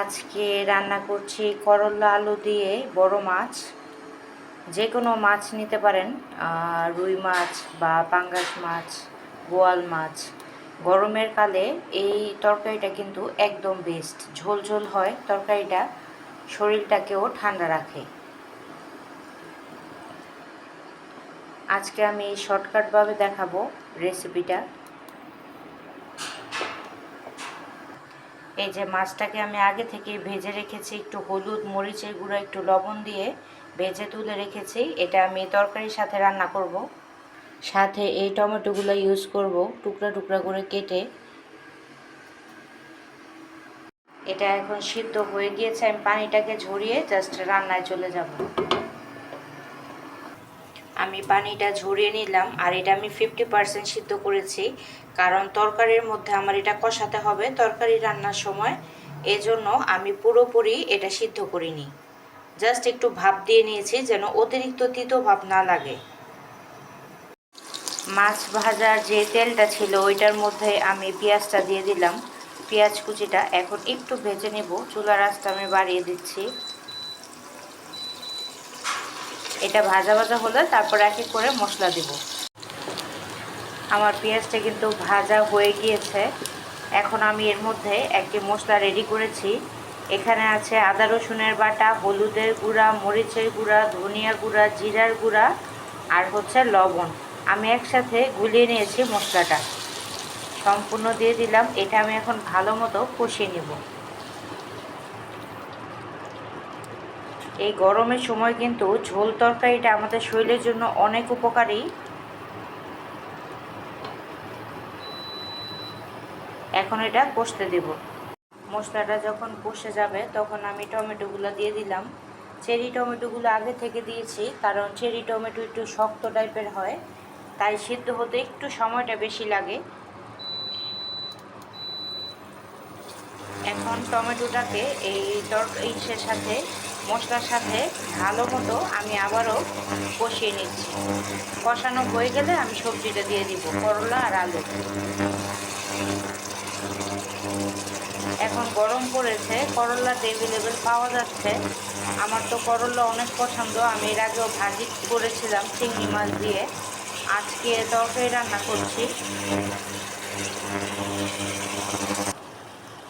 আজকে রান্না করছি করলা আলু দিয়ে বড় মাছ। যে কোনো মাছ নিতে পারেন রুই মাছ বা পাঙ্গাস মাছ বোয়াল মাছ। গরমের কালে এই তরকারিটা কিন্তু একদম বেস্ট ঝোল ঝোল হয় তরকারিটা, শরীরটাকেও ঠান্ডা রাখে। আজকে আমি শর্টকাটভাবে দেখাবো রেসিপিটা এই যে মাছটাকে আমি আগে থেকে ভেজে রেখেছি, একটু হলুদ মরিচের গুঁড়ো, একটু লবণ দিয়ে ভেজে তুলে রেখেছি। এটা আমি তরকারির সাথে রান্না করব। সাথে এই টমেটোগুলো ইউজ করব, টুকরা টুকরা করে কেটে। এটা এখন সিদ্ধ হয়ে গিয়েছে, আমি পানিটাকে ঝরিয়ে জাস্ট রান্নায় চলে যাব। আমি পানিটা ঝরিয়ে নিলাম আর এটা আমি ফিফটি পার্সেন্ট সিদ্ধ করেছি। কারণ তরকারির মধ্যে আমার এটা কষাতে হবে তরকারি রান্নার সময়। এজন্য আমি পুরোপুরি এটা সিদ্ধ করিনি। জাস্ট একটু ভাপ দিয়ে নিয়েছি যেন অতিরিক্ত তিতো ভাব না লাগে। মাছ ভাজার যে তেলটা ছিল ওইটার মধ্যে আমি পেঁয়াজটা দিয়ে দিলাম। পেঁয়াজ কুচিটা এখন একটু ভেজে নেব। চুলার আঁচটা আমি বাড়িয়ে দিচ্ছি। এটা ভাজা ভাজা হলে তারপর এক এক করে মশলা দেব। আমার পেঁয়াজটা কিন্তু ভাজা হয়ে গিয়েছে। এখন আমি এর মধ্যে একটি মশলা রেডি করেছি। এখানে আছে আদা রসুনের বাটা, হলুদের গুঁড়া, মরিচের গুঁড়া ধনিয়া গুঁড়া, জিরার গুঁড়া আর হচ্ছে লবণ। আমি একসাথে গুলিয়ে নিয়েছি মশলাটা। সম্পূর্ণ দিয়ে দিলাম। এটা আমি এখন ভালো মতো কষিয়ে নেব। এই গরমের সময় কিন্তু ঝোল তরকারিটা আমাদের শরীরের জন্য অনেক উপকারী। এখন এটা কষতে দেব। মশলাটা যখন কষে যাবে, তখন আমি টমেটোগুলো দিয়ে দিলাম। চেরি টমেটোগুলো আগে থেকে দিয়েছি, কারণ চেরি টমেটো একটু শক্ত টাইপের হয়, তাই সিদ্ধ হতে একটু সময়টা বেশি লাগে। এখন টমেটোটাকে এই তরকারির সাথে মশলার সাথে ভালো মতো আমি আবারও কষিয়ে নিচ্ছি। কষানো হয়ে গেলে আমি সবজিটা দিয়ে দিব, করলা আর আলু। এখন গরম পড়েছে, করলাতে অ্যাভেলেবেল পাওয়া যাচ্ছে। আমার তো করলা অনেক পছন্দ, আমি এর আগেও ভাজি করেছিলাম চিংড়ি মাছ দিয়ে। আজকে তরকারি রান্না করছি।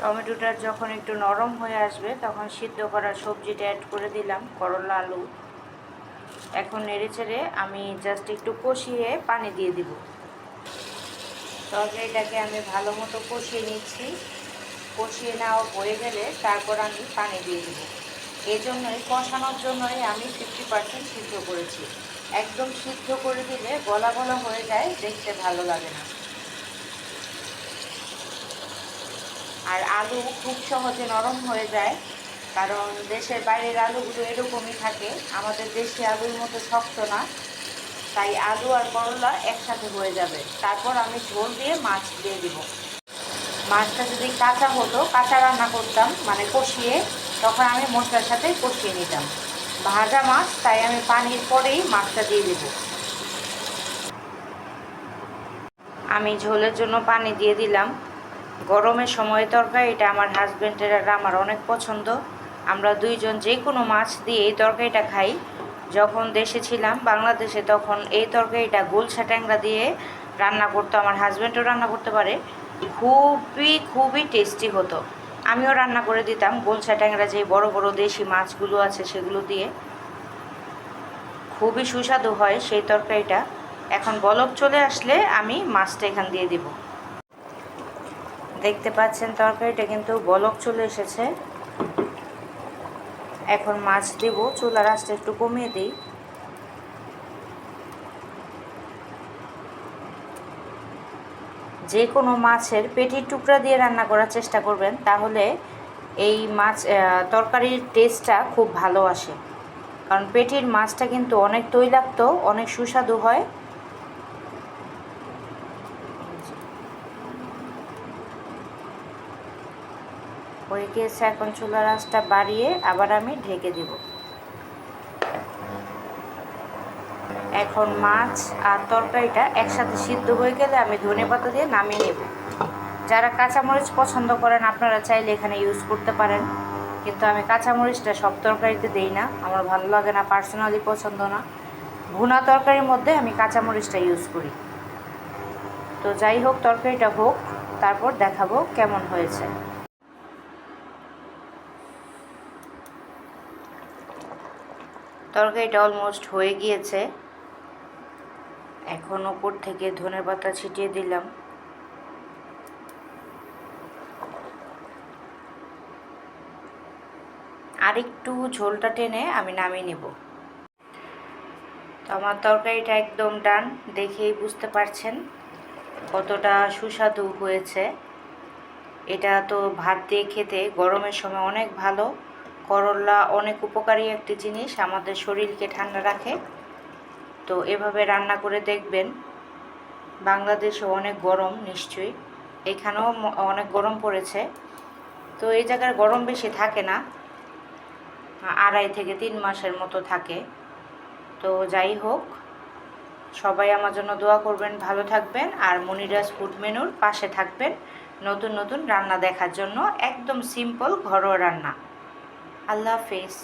টমেটোটা যখন একটু নরম হয়ে আসবে, তখন সিদ্ধ করা সবজিটা অ্যাড করে দিলাম, করলা, আলু। এখন নেড়ে চেড়ে আমি জাস্ট একটু কষিয়ে পানি দিয়ে দিব। তরকারিটাকে আমি ভালো মতো কষিয়ে নিচ্ছি। কষিয়ে নেওয়া হয়ে গেলে তারপর আমি পানি দিয়ে দিব। এই জন্যই কষানোর জন্যই আমি ফিফটি পার্সেন্ট সিদ্ধ করেছি। একদম সিদ্ধ করে দিলে গলা গলা হয়ে যায়, দেখতে ভালো লাগে না। আর আলু খুব সহজে নরম হয়ে যায়। কারণ দেশের বাইরের আলুগুলো এরকমই থাকে। আমাদের দেশি আলুর মতো শক্ত না। তাই আলু আর করলা একসাথে হয়ে যাবে। তারপর আমি ঝোল দিয়ে মাছ দিয়ে দিব। মাছটা যদি কাঁচা হতো, কাঁচা রান্না করতাম মানে কষিয়ে, তখন আমি মশলার সাথে কষিয়ে নিতাম। ভাজা মাছ, তাই আমি পানির পরেই মাছটা দিয়ে দেব। আমি ঝোলের জন্য পানি দিয়ে দিলাম। গরমের সময় তরকারিটা আমার হাজব্যান্ডের আর আমার অনেক পছন্দ। আমরা দুইজন যে কোনো মাছ দিয়ে এই তরকারিটা খাই। যখন দেশে ছিলাম, বাংলাদেশে তখন এই তরকারিটা গোলসা ট্যাংরা দিয়ে রান্না করতো, আমার হাজব্যান্ডও রান্না করতে পারে। খুবই খুবই টেস্টি হতো। আমিও রান্না করে দিতাম গোলসা ট্যাংরা যে বড় বড় দেশি মাছগুলো আছে সেগুলো দিয়ে। খুবই সুস্বাদু হয় সেই তরকারিটা। এখন বলক চলে আসলে আমি মাছটা এখান দিয়ে দিব। দেখতে পাচ্ছেন তরকারিটা কিন্তু বলক চলে এসেছে। এখন মাছ দেব চুলার আঁচটা একটু কমিয়ে দিই। যে কোনো মাছের পেটির টুকরা দিয়ে রান্না করার চেষ্টা করবেন, তাহলে এই মাছ তরকারির টেস্টটা খুব ভালো আসে। কারণ পেটির মাছটা কিন্তু অনেক তৈলাক্ত, অনেক সুস্বাদু হয়। হয়ে গিয়েছে, এখন চুলার আঁচটা বাড়িয়ে আবার আমি ঢেকে দিব। এখন মাছ আর তরকারিটা একসাথে সিদ্ধ হয়ে গেলে আমি ধনে পাতা দিয়ে নামিয়ে নেব। যারা কাঁচামরিচ পছন্দ করেন, আপনারা চাইলে এখানে ইউজ করতে পারেন। কিন্তু আমি কাঁচামরিচটা সব তরকারিতে দেই না, আমার ভালো লাগে না পার্সোনালি পছন্দ না। ভুনা তরকারির মধ্যে আমি কাঁচামরিচটা ইউজ করি। তো যাই হোক, তরকারিটা হোক, তারপর দেখাবো কেমন হয়েছে। তরকারিটা অলমোস্ট হয়ে গিয়েছে। এখন ওপর থেকে ধনের পাতা ছিটিয়ে দিলাম। আরেকটু ঝোলটা টেনে আমি নামিয়ে নেব। তো আমার তরকারিটা একদম ডান, দেখেই বুঝতে পারছেন কতটা সুস্বাদু হয়েছে। এটা তো ভাত দিয়ে খেতে গরমের সময় অনেক ভালো। করলা অনেক উপকারী একটি জিনিস, আমাদের শরীরকে ঠান্ডা রাখে। তো এভাবে রান্না করে দেখবেন। বাংলাদেশে অনেক গরম, নিশ্চয়ই। এখানেও অনেক গরম পড়েছে। তো এই জায়গার গরম বেশি থাকে না। আড়াই থেকে তিন মাসের মতো থাকে। তো যাই হোক, সবাই আমার জন্য দোয়া করবেন, ভালো থাকবেন। আর মনিরাজ ফুড মেনুর পাশে থাকবেন নতুন নতুন রান্না দেখার জন্য। একদম সিম্পল ঘরোয়া রান্না। আল্লাহ হাফেজ।